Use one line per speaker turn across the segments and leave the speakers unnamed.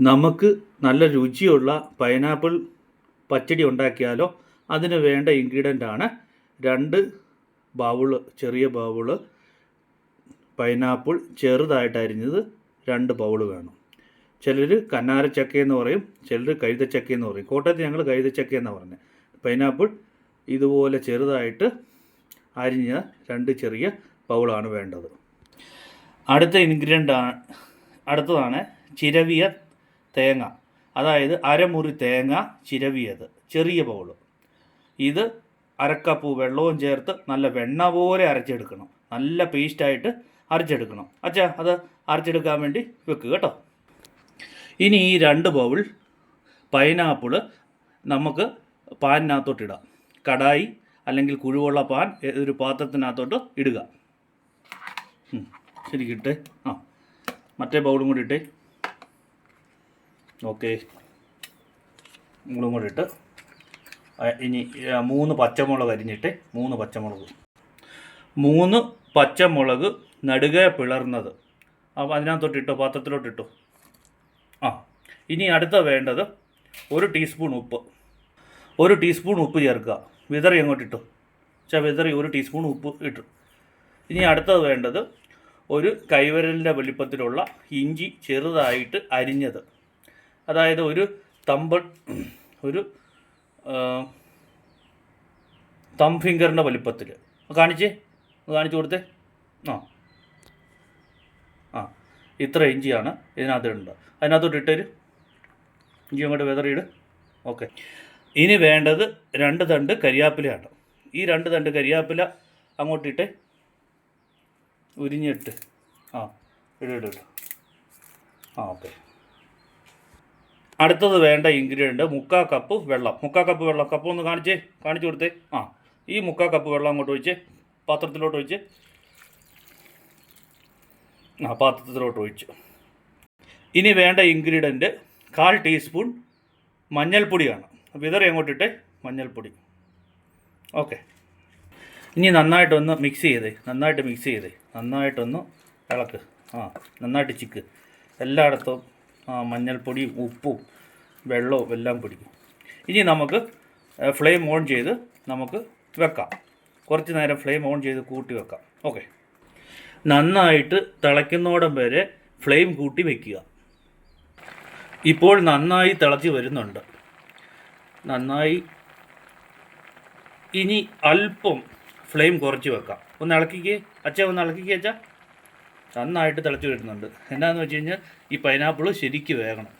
നമുക്ക് നല്ല രുചിയുള്ള പൈനാപ്പിൾ പച്ചടി ഉണ്ടാക്കിയാലോ? അതിന് വേണ്ട ആണ് രണ്ട് ബൗൾ ചെറിയ ബൗൾ പൈനാപ്പിൾ ചെറുതായിട്ട് അരിഞ്ഞത് രണ്ട് ബൗൾ വേണം. ചിലർ കന്നാരച്ചക്ക എന്ന് പറയും ചിലർ കഴുതച്ചക്ക എന്ന് പറയും. കോട്ടയത്ത് ഞങ്ങൾ കഴുതച്ചക്ക എന്നാണ് പറഞ്ഞത് പൈനാപ്പിൾ ഇതുപോലെ ചെറുതായിട്ട് അരിഞ്ഞ രണ്ട് ചെറിയ ബൗളാണ് വേണ്ടത്. അടുത്ത ഇൻഗ്രീഡിയന്റ് അടുത്തതാണ് ചിരവിയ തേങ്ങ. അതായത് അരമുറി തേങ്ങ ചിരവിയത്. ചെറിയ ബൗൾ ഇത് അരക്കപ്പ് വെള്ളവും ചേർത്ത് നല്ല വെണ്ണ പോലെ അരച്ചെടുക്കണം. നല്ല പേസ്റ്റായിട്ട് അരച്ചെടുക്കണം. അച്ഛാ അത് അരച്ചെടുക്കാൻ വേണ്ടി വെക്കുക കേട്ടോ. ഇനി ഈ രണ്ട് ബൗൾ പൈനാപ്പിൾ നമുക്ക് പാനിനകത്തോട്ടിടാം കടായി അല്ലെങ്കിൽ കുഴിവുള്ള പാൻ ഒരു പാത്രത്തിനകത്തോട്ട് ഇടുക. ശരിക്കും ആ മറ്റേ ബൗളും കൂടി ഇട്ടേ. ഓക്കെ. മുളും കൂടി ഇട്ട് ഇനി മൂന്ന് പച്ചമുളക് അരിഞ്ഞിട്ട് മൂന്ന് പച്ചമുളക്. മൂന്ന് പച്ചമുളക് നടുകെ പിളർന്നത്. അപ്പോൾ അതിനകത്തോട്ട് ഇട്ടോ പാത്രത്തിലോട്ട് ഇട്ടോ? ആ ഇനി അടുത്ത വേണ്ടത് ഒരു ടീസ്പൂൺ ഉപ്പ്. ഒരു ടീസ്പൂൺ ഉപ്പ് ചേർക്കുക. വിതറി അങ്ങോട്ട് ഇട്ടു. ചാ വിതറി ഒരു ടീസ്പൂൺ ഉപ്പ് ഇട്ടു. ഇനി അടുത്തത് വേണ്ടത് ഒരു കൈവരലിന്റെ വലിപ്പത്തിലുള്ള ഇഞ്ചി ചെറുതായിട്ട് അരിഞ്ഞത്. അതായത് ഒരു തമ്പ് ഒരു തം ഫിംഗറിന്റെ വലിപ്പത്തിൽ കാണിച്ചേ? കാണിച്ചു കൊടുത്തേ? ആ. ആ. ഇത്ര ഇഞ്ചിയാണ് ഇതിനകത്ത് ഇടേണ്ടത് അതിനകത്തോട്ട് ഇട്ടേര്. ഇഞ്ചി അങ്ങോട്ട് വെതറിയിട്. ഓക്കെ. ഇനി വേണ്ടത് രണ്ട് തണ്ട് കരിയാപ്പിലയാണ്. ഈ രണ്ട് തണ്ട് കരിയാപ്പില അങ്ങോട്ടിട്ട് ഉരിഞ്ഞിട്ട് ആ ഇട ഇട. ആ ഓക്കെ. അടുത്തത് വേണ്ട ഇൻഗ്രീഡിയന്റ് മുക്കാ കപ്പ് വെള്ളം. മുക്കാ കപ്പ് വെള്ളം. കപ്പ് ഒന്ന് കാണിച്ചേ? കാണിച്ചു കൊടുത്തേ. ആ ഈ മുക്കാ കപ്പ് വെള്ളം അങ്ങോട്ട് ഒഴിച്ച് പാത്രത്തിലോട്ട് ഒഴിച്ച്. ആ പാത്രത്തിലോട്ട് ഒഴിച്ചു. ഇനി വേണ്ട ഇൻഗ്രീഡിയന്റ് കാൽ ടീസ്പൂൺ മഞ്ഞൾപ്പൊടിയാണ്. വിതറി അങ്ങോട്ടിട്ട് മഞ്ഞൾപ്പൊടി. ഓക്കെ ഇനി നന്നായിട്ടൊന്ന് മിക്സ് ചെയ്തേ. നന്നായിട്ട് മിക്സ് ചെയ്തേ. നന്നായിട്ടൊന്ന് ഇളക്ക്. ആ നന്നായിട്ട് ചിക്ക്. എല്ലായിടത്തും മഞ്ഞൾപ്പൊടിയും ഉപ്പും വെള്ളവും എല്ലാം പിടിക്കും. ഇനി നമുക്ക് ഫ്ലെയിം ഓൺ ചെയ്ത് നമുക്ക് വെക്കാം. കുറച്ച് നേരം ഫ്ലെയിം ഓൺ ചെയ്ത് കൂട്ടി വെക്കാം. ഓക്കെ. നന്നായിട്ട് തിളയ്ക്കുന്നോടം വരെ ഫ്ലെയിം കൂട്ടി വെക്കുക. ഇപ്പോൾ നന്നായി തിളച്ച് വരുന്നുണ്ട്. നന്നായി. ഇനി അല്പം ഫ്ലെയിം കുറച്ച് വെക്കാം. ഒന്ന് ഇളക്കിക്കേ. അച്ഛ ഒന്ന് ഇളക്കിക്കേ അച്ഛ. നന്നായിട്ട് തിളച്ച് വരുന്നുണ്ട്. എന്നാന്ന് വെച്ച് കഴിഞ്ഞാൽ ഈ പൈനാപ്പിൾ ശരിക്ക് വേകണം.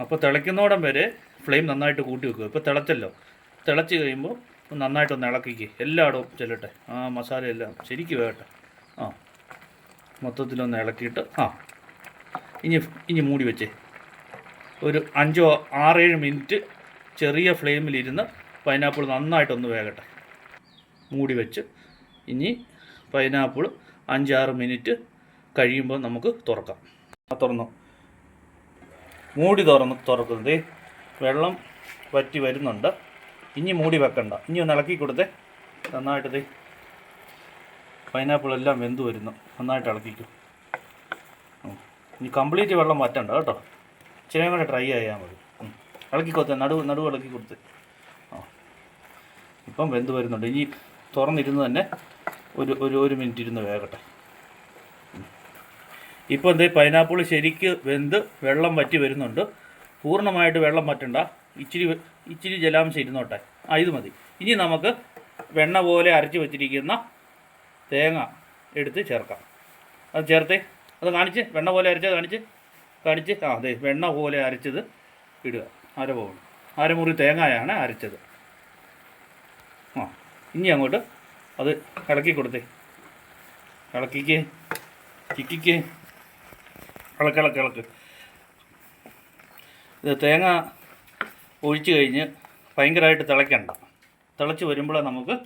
അപ്പോൾ തിളയ്ക്കുന്നോടം വരെ ഫ്ലെയിം നന്നായിട്ട് കൂട്ടി വെക്കുക. ഇപ്പോൾ തിളച്ചല്ലോ. തിളച്ച് കഴിയുമ്പോൾ നന്നായിട്ടൊന്ന് ഇളക്കിക്ക്. എല്ലായിടവും ചെല്ലട്ടെ. ആ മസാലയെല്ലാം ശരിക്ക് വേകട്ടെ. ആ മൊത്തത്തിലൊന്ന് ഇളക്കിയിട്ട് ആ ഇനി ഇനി മൂടി വെച്ചേ. ഒരു അഞ്ചോ ആറേഴ് മിനിറ്റ് ചെറിയ ഫ്ലെയിമിലിരുന്ന് പൈനാപ്പിൾ നന്നായിട്ടൊന്ന് വേകട്ടെ. മൂടി വെച്ച് ഇനി പൈനാപ്പിൾ അഞ്ചാറ് മിനിറ്റ് കഴിയുമ്പോൾ നമുക്ക് തുറക്കാം. തുറന്നു. മൂടി തുറന്ന് തുറക്കുന്നത് വെള്ളം വറ്റി വരുന്നുണ്ട്. ഇനി മൂടി വെക്കണ്ട. ഇനി ഒന്ന് ഇളക്കി കൊടുത്തേ. നന്നായിട്ടത് പൈനാപ്പിൾ എല്ലാം വെന്ത് വരുന്നു. നന്നായിട്ട് ഇളക്കിക്കും. ഇനി കംപ്ലീറ്റ് വെള്ളം വറ്റണ്ട കേട്ടോ. ഇച്ചിരി കൂടെ ഡ്രൈ ആയാൽ മതി. ഇളക്കി കൊടുത്തേ നടുവ് നടുവ് ഇളക്കി കൊടുത്ത്. ആ. ഇപ്പം വെന്ത് വരുന്നുണ്ട്. ഇനി തുറന്നിരുന്ന് തന്നെ ഒരു ഒരു ഒരു മിനിറ്റ് ഇരുന്ന് വേകട്ടെ. ഇപ്പോൾ എന്തേ പൈനാപ്പിൾ ശരിക്ക് വെന്ത് വെള്ളം വറ്റി വരുന്നുണ്ട്. പൂർണമായിട്ട് വെള്ളം വറ്റണ്ട. ഇച്ചിരി ഇച്ചിരി ജലാംശം ഇരുന്നോട്ടെ. ആ ഇത് മതി. ഇനി നമുക്ക് വെണ്ണ പോലെ അരച്ച് വെച്ചിരിക്കുന്ന തേങ്ങ എടുത്ത് ചേർക്കാം. അത് ചേർത്തേ. അത് കാണിച്ച് വെണ്ണ പോലെ അരച്ചത് കാണിച്ച്. കാണിച്ച് ആ അതെ വെണ്ണ പോലെ അരച്ചത് ഇടുക. അര പോകണം അരമുറി തേങ്ങയാണ് അരച്ചത്. ആ ഇനി അങ്ങോട്ട് അത് ഇളക്കി കൊടുത്തേ. ഇളക്കിക്കേ. ചിക്കിക്കേ. ഇളക്ക് ഇളക്ക് ഇളക്ക്. ഇത് തേങ്ങ ഒഴിച്ച് കഴിഞ്ഞ് ഭയങ്കരമായിട്ട് തിളയ്ക്കണ്ട. തിളച്ച് വരുമ്പോഴേ നമുക്ക്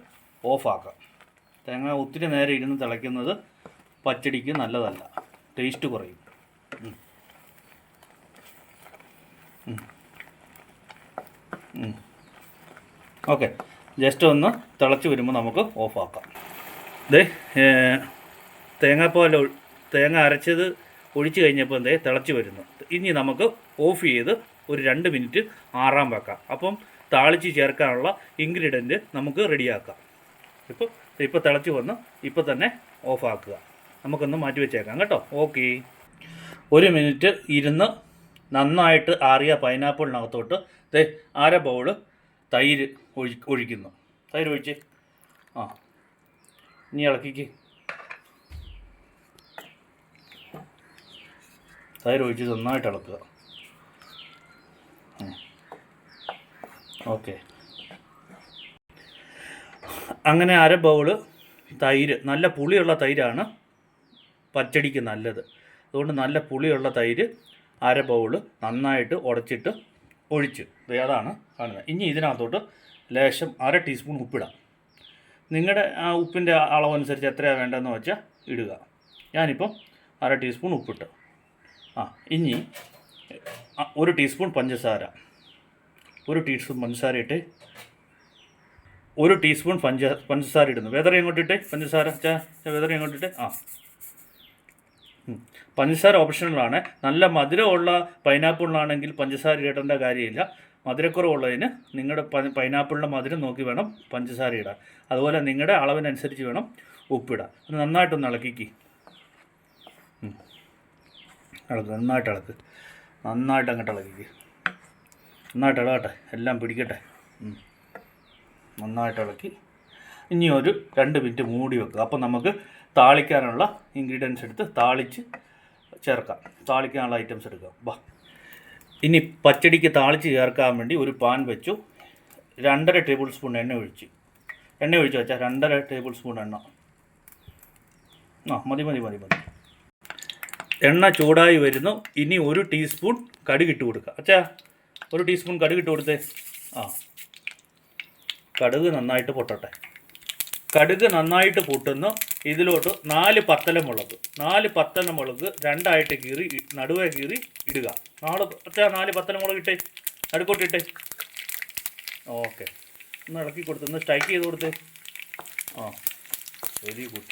ഓഫാക്കാം. തേങ്ങ ഒത്തിരി നേരം ഇരുന്ന് തിളയ്ക്കുന്നത് പച്ചടിക്ക് നല്ലതല്ല. ടേസ്റ്റ് കുറയും. ഓക്കെ. ജസ്റ്റ് ഒന്ന് തിളച്ച് വരുമ്പോൾ നമുക്ക് ഓഫാക്കാം ദേ തേങ്ങാപ്പാൽ തേങ്ങ അരച്ചത് ഒഴിച്ച് കഴിഞ്ഞപ്പോൾ എന്തേ തിളച്ച് വരുന്നു. ഇനി നമുക്ക് ഓഫ് ചെയ്ത് ഒരു രണ്ട് മിനിറ്റ് ആറാൻ വെക്കാം. അപ്പം താളിച്ച് ചേർക്കാനുള്ള ഇൻഗ്രീഡിയന്റ് നമുക്ക് റെഡിയാക്കാം ഇപ്പോൾ ഇപ്പോൾ തിളച്ച് വന്ന് ഇപ്പോൾ തന്നെ ഓഫാക്കുക നമുക്കൊന്ന് മാറ്റി വെച്ചേക്കാം കേട്ടോ. ഓക്കെ ഒരു മിനിറ്റ് ഇരുന്ന് നന്നായിട്ട് ആറിയ പൈനാപ്പിളിനകത്തോട്ട് ദേ അര ബൗൾ തൈര് ഒഴി ഒഴിക്കുന്നു. തൈര് ഒഴിച്ച്. ആ. ഇനി ഇളക്കിക്ക്. തൈര് ഒഴിച്ച് നന്നായിട്ട് ഇളക്കുക. ഓക്കെ. അങ്ങനെ അര ബൗൾ തൈര് നല്ല പുളിയുള്ള തൈരാണ് പച്ചടിക്ക് നല്ലത്. അതുകൊണ്ട് നല്ല പുളിയുള്ള തൈര് അര ബൗൾ നന്നായിട്ട് ഉടച്ചിട്ട് ഒഴിച്ച്. അതാണ് കാണുന്നത്. ഇനി ഇതിനകത്തോട്ട് ലേശം അര ടീസ്പൂൺ ഉപ്പിടാം. നിങ്ങളുടെ ആ ഉപ്പിന്റെ അളവനുസരിച്ച് എത്രയാണ് വേണ്ടതെന്ന് വെച്ചാൽ ഇടുക. ഞാനിപ്പം അര ടീസ്പൂൺ ഉപ്പിട്ട്. ആ ഇനി ഒരു ടീസ്പൂൺ പഞ്ചസാര. ഒരു ടീസ്പൂൺ പഞ്ചസാര ഇട്ട് ഒരു ടീസ്പൂൺ പഞ്ച പഞ്ചസാര ഇടുന്നു. വെതറി എങ്ങോട്ടിട്ട് പഞ്ചസാര വെതറി എങ്ങോട്ടിട്ട് ആ. പഞ്ചസാര ഓപ്ഷണലാണ് നല്ല മധുരമുള്ള പൈനാപ്പിളിനാണെങ്കിൽ പഞ്ചസാര ഇടേണ്ട കാര്യമില്ല. മധുരക്കുറവുള്ളതിന് നിങ്ങളുടെ പൈനാപ്പിളിന്റെ മധുരം നോക്കി വേണം പഞ്ചസാര ഇടാൻ. അതുപോലെ നിങ്ങളുടെ അളവിനനുസരിച്ച് വേണം ഉപ്പിടാം അത് നന്നായിട്ടൊന്ന് ഇളക്കിക്ക്. ഇളക്ക് നന്നായിട്ട് ഇളക്ക്. നന്നായിട്ട് അങ്ങോട്ട് ഇളക്കിക്ക്. നന്നായിട്ട് ഇളകട്ടെ. എല്ലാം പിടിക്കട്ടെ. നന്നായിട്ട് ഇളക്കി. ഇനി ഒരു രണ്ട് മിനിറ്റ് മൂടി വെക്കുക. അപ്പോൾ നമുക്ക് താളിക്കാനുള്ള ഇൻഗ്രീഡിയൻസ് എടുത്ത് താളിച്ച് ചേർക്കാം. താളിക്കാനുള്ള ഐറ്റംസ് എടുക്കാം. വാ. ഇനി പച്ചടിക്ക് താളിച്ച് ചേർക്കാൻ വേണ്ടി ഒരു പാൻ വെച്ചു. രണ്ടര ടേബിൾ സ്പൂൺ എണ്ണ ഒഴിച്ച്. എണ്ണ ഒഴിച്ച് വെച്ചാൽ രണ്ടര ടേബിൾ സ്പൂൺ എണ്ണ. ആ മതി മതി മതി മതി. എണ്ണ ചൂടായി വരുന്നു. ഇനി ഒരു ടീസ്പൂൺ കടുകിട്ട് കൊടുക്കുക അച്ഛാ ഒരു ടീസ്പൂൺ കടുകിട്ട് കൊടുത്തേ. ആ. കടുക് നന്നായിട്ട് പൊട്ടട്ടെ. കടുക് നന്നായിട്ട് പൊട്ടുന്നു. ഇതിലോട്ട് നാല് പത്തലമുളക് നാല് പത്തലമുളക് രണ്ടായിട്ട് കീറി നടുവേ കീറി ഇടുക. നാല് അച്ഛാ നാല് പത്തലമുളക് ഇട്ടേ. നടുക്കോട്ടിട്ടേ ഓക്കെ. ഒന്ന് ഇളക്കി കൊടുത്ത് ഒന്ന് സ്ട്രൈക്ക് ചെയ്ത് കൊടുത്തേ. ആ. Very good.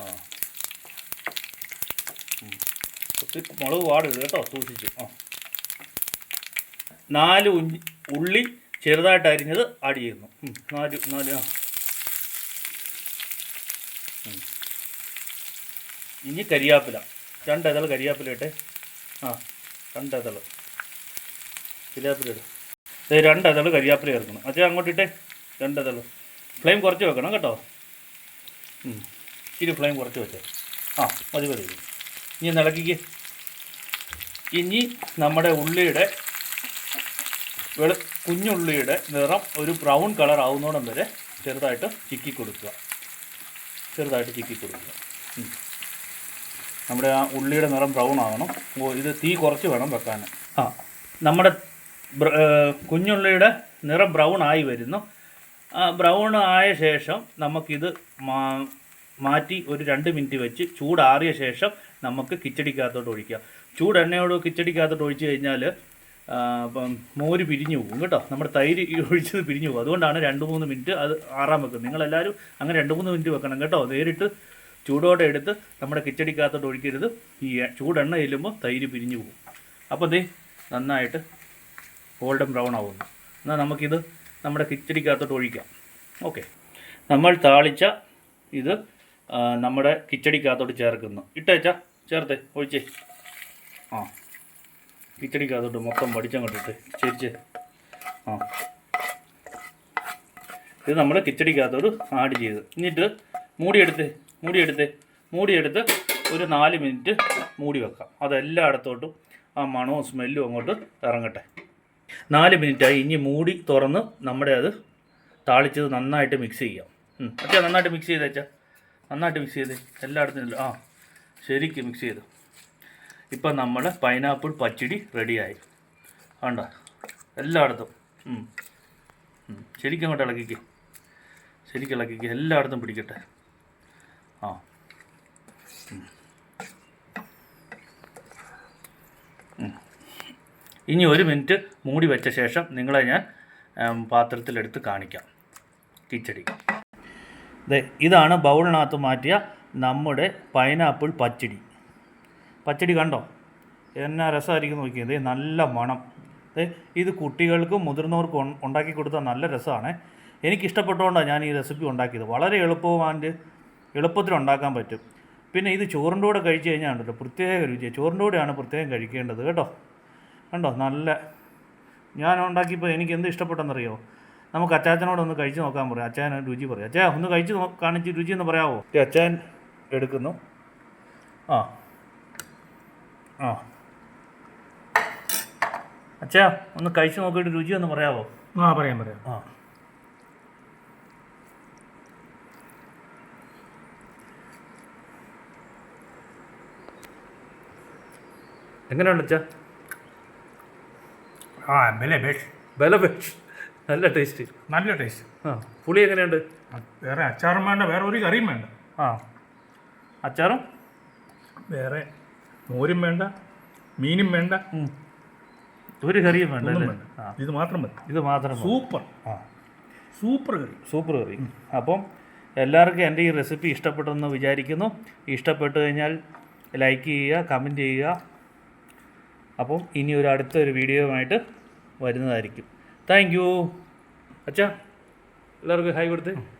ആ. ഒത്തിരി മുളക് പാടരുത് കേട്ടോ സൂക്ഷിച്ച്. ആ. നാല് ഉള്ളി ചെറുതായിട്ട് അരിഞ്ഞത് ആഡ് ചെയ്യുന്നു. നാല് നാല് ആ. ഇനി കരിയാപ്പില. രണ്ട് ഇതൾ കരിയാപ്പില ഇട്ട്. ആ രണ്ട് ഇതൾ കരിയാപ്പില ഇടും. ഇത് രണ്ട് ഇതൾ കരിയാപ്പില ചേർക്കണം. അച്ഛൻ അങ്ങോട്ട് ഇട്ടേ. ഇതൾ ഫ്ലെയിം കുറച്ച് വെക്കണം കേട്ടോ. ഇനി ഫ്ലെയിം കുറച്ച് വെച്ചേ. ആ മതി മതി. ഇനി നിളക്കിക്ക് ഇനി നമ്മുടെ ഉള്ളിയുടെ വെളു കുഞ്ഞുള്ളിയുടെ നിറം ഒരു ബ്രൗൺ കളർ ആവുന്നോടം വരെ ചെറുതായിട്ട് ചിക്കി കൊടുക്കുക. ചെറുതായിട്ട് ചിക്കി കൊടുക്കുക. നമ്മുടെ ആ ഉള്ളിയുടെ നിറം ബ്രൗൺ ആകണം ഇത് തീ കുറച്ച് വേണം വെക്കാൻ. ആ നമ്മുടെ കുഞ്ഞുള്ളിയുടെ നിറം ബ്രൗൺ ആയി വരുന്നു. ബ്രൗൺ ആയ ശേഷം നമുക്കിത് മാറ്റി ഒരു രണ്ട് മിനിറ്റ് വെച്ച് ചൂടാറിയ ശേഷം നമുക്ക് കിച്ചടിക്കകത്തോട്ട് ഒഴിക്കുക ചൂടെണ്ണയോട് കിച്ചടിക്കകത്തോട്ട് ഒഴിച്ച് കഴിഞ്ഞാൽ ഇപ്പം മോര് പിരിഞ്ഞു പോകും കേട്ടോ. നമ്മുടെ തൈര് ഒഴിച്ചത് പിരിഞ്ഞു പോകും. അതുകൊണ്ടാണ് രണ്ട് മൂന്ന് മിനിറ്റ് അത് ആറാൻ വെക്കുന്നത്. നിങ്ങളെല്ലാവരും അങ്ങനെ രണ്ട് മൂന്ന് മിനിറ്റ് വെക്കണം കേട്ടോ. നേരിട്ട് ചൂടോടെ എടുത്ത് നമ്മുടെ കിച്ചടിക്കകത്തോട്ട് ഒഴിക്കരുത്. ഈ ചൂടെണ്ണ ചെല്ലുമ്പോൾ തൈര് പിരിഞ്ഞു പോകും. അപ്പോൾ ദേ നന്നായിട്ട് ഗോൾഡൻ ബ്രൗൺ ആവുന്നു. എന്നാൽ നമുക്കിത് നമ്മുടെ കിച്ചടിക്കകത്തോട്ട് ഒഴിക്കാം. ഓക്കെ. നമ്മൾ താളിച്ച ഇത് നമ്മുടെ കിച്ചടിക്കകത്തോട്ട് ചേർക്കുന്നു. ഇട്ടേച്ചാ ചേർത്തേ ഒഴിച്ചേ. ആ. കിച്ചടിക്കകത്തോട്ട് മൊത്തം പഠിച്ചങ്ങോട്ടിട്ട് ചേരിച്ച്. ആ. ഇത് നമ്മൾ കിച്ചടിക്കകത്തോട് ആഡ് ചെയ്ത്. എന്നിട്ട് മൂടിയെടുത്ത് മൂടിയെടുത്ത് മൂടിയെടുത്ത് ഒരു നാല് മിനിറ്റ് മൂടി വെക്കാം. അതെല്ലായിടത്തോട്ടും ആ മണവും സ്മെല്ലും അങ്ങോട്ട് ഇറങ്ങട്ടെ. നാല് മിനിറ്റായി. ഇനി മൂടി തുറന്ന് നമ്മുടെ അത് താളിച്ചത് നന്നായിട്ട് മിക്സ് ചെയ്യാം. അച്ഛാ നന്നായിട്ട് മിക്സ് ചെയ്തേച്ചാ നന്നായിട്ട് മിക്സ് ചെയ്ത്. എല്ലായിടത്തും. ആ. ശരിക്കും മിക്സ് ചെയ്തു. ഇപ്പം നമ്മുടെ പൈനാപ്പിൾ പച്ചടി റെഡിയായി. വേണ്ട എല്ലായിടത്തും. ശരിക്കും അങ്ങോട്ട് ഇളക്കിക്ക്. ശരിക്കും ഇളക്കിക്ക്. എല്ലായിടത്തും പിടിക്കട്ടെ. ആ. ഇനി ഒരു മിനിറ്റ് മൂടി വെച്ച ശേഷം നിങ്ങളെ ഞാൻ പാത്രത്തിലെടുത്ത് കാണിക്കാം. കിച്ചടി. ഇതാണ് ബൗളിനകത്ത് മാറ്റിയ നമ്മുടെ പൈനാപ്പിൾ പച്ചടി. പച്ചടി കണ്ടോ? എന്നാ രസമായിരിക്കും നോക്കിയത് നല്ല മണം. ഇത് കുട്ടികൾക്കും മുതിർന്നവർക്കും ഉണ്ടാക്കി കൊടുത്താൽ നല്ല രസമാണ്. എനിക്കിഷ്ടപ്പെട്ടുകൊണ്ടാണ് ഞാൻ ഈ റെസിപ്പി ഉണ്ടാക്കിയത്. വളരെ എളുപ്പവും ആൻഡ് എളുപ്പത്തിൽ ഉണ്ടാക്കാൻ പറ്റും. പിന്നെ ഇത് ചോറിന്റെ കൂടെ കഴിച്ച് കഴിഞ്ഞാൽ ഉണ്ടല്ലോ പ്രത്യേക രുചി ചോറിന്റെ കൂടെയാണ് പ്രത്യേകം കഴിക്കേണ്ടത് കേട്ടോ. കണ്ടോ? നല്ല ഞാൻ ഉണ്ടാക്കിയപ്പോൾ എനിക്ക് എന്ത് ഇഷ്ടപ്പെട്ടെന്നറിയോ? നമുക്ക് അച്ചാച്ചനോട് ഒന്ന് കഴിച്ച് നോക്കാൻ പറയാം. അച്ചാൻ രുചി പറയാം. അച്ചാ ഒന്ന് കഴിച്ച് കാണിച്ച് രുചി എന്ന് പറയാമോ അച്ചാൻ എടുക്കുന്നു. ആ. ആ. അച്ഛാ ഒന്ന് കഴിച്ച് നോക്കിയിട്ട് രുചി ഒന്ന് പറയാമോ
ആ പറയാം പറയാം.
ആ. എങ്ങനെയുണ്ട് അച്ഛാ?
ആ ബല ബേഷ്
ബലപേക്ഷ നല്ല ടേസ്റ്റ്
നല്ല ടേസ്റ്റ്
ആ. പുളി എങ്ങനെയുണ്ട്?
വേറെ അച്ചാറും വേണ്ട വേറെ ഒരു കറിയും വേണ്ട.
ആ. അച്ചാറും?
വേറെ മോരും വേണ്ട മീനും വേണ്ട
ഒരു കറിയും വേണ്ട
ഒന്നും
അല്ലേ?
വേണ്ട.
ആ.
ഇത് മാത്രം മതി.
ഇത് മാത്രം മതി.
സൂപ്പർ.
ആ.
Super curry.
Super curry. അപ്പം എല്ലാവർക്കും എന്റെ ഈ റെസിപ്പി ഇഷ്ടപ്പെട്ടെന്ന് വിചാരിക്കുന്നു. ഇഷ്ടപ്പെട്ടു കഴിഞ്ഞാൽ ലൈക്ക് ചെയ്യുക കമന്റ് ചെയ്യുക. അപ്പം ഇനി ഒരു അടുത്ത ഒരു വീഡിയോയുമായിട്ട് വരുന്നതായിരിക്കും. Thank you. അച്ഛാ എല്ലാവർക്കും ഹായ് കൊടുത്ത്.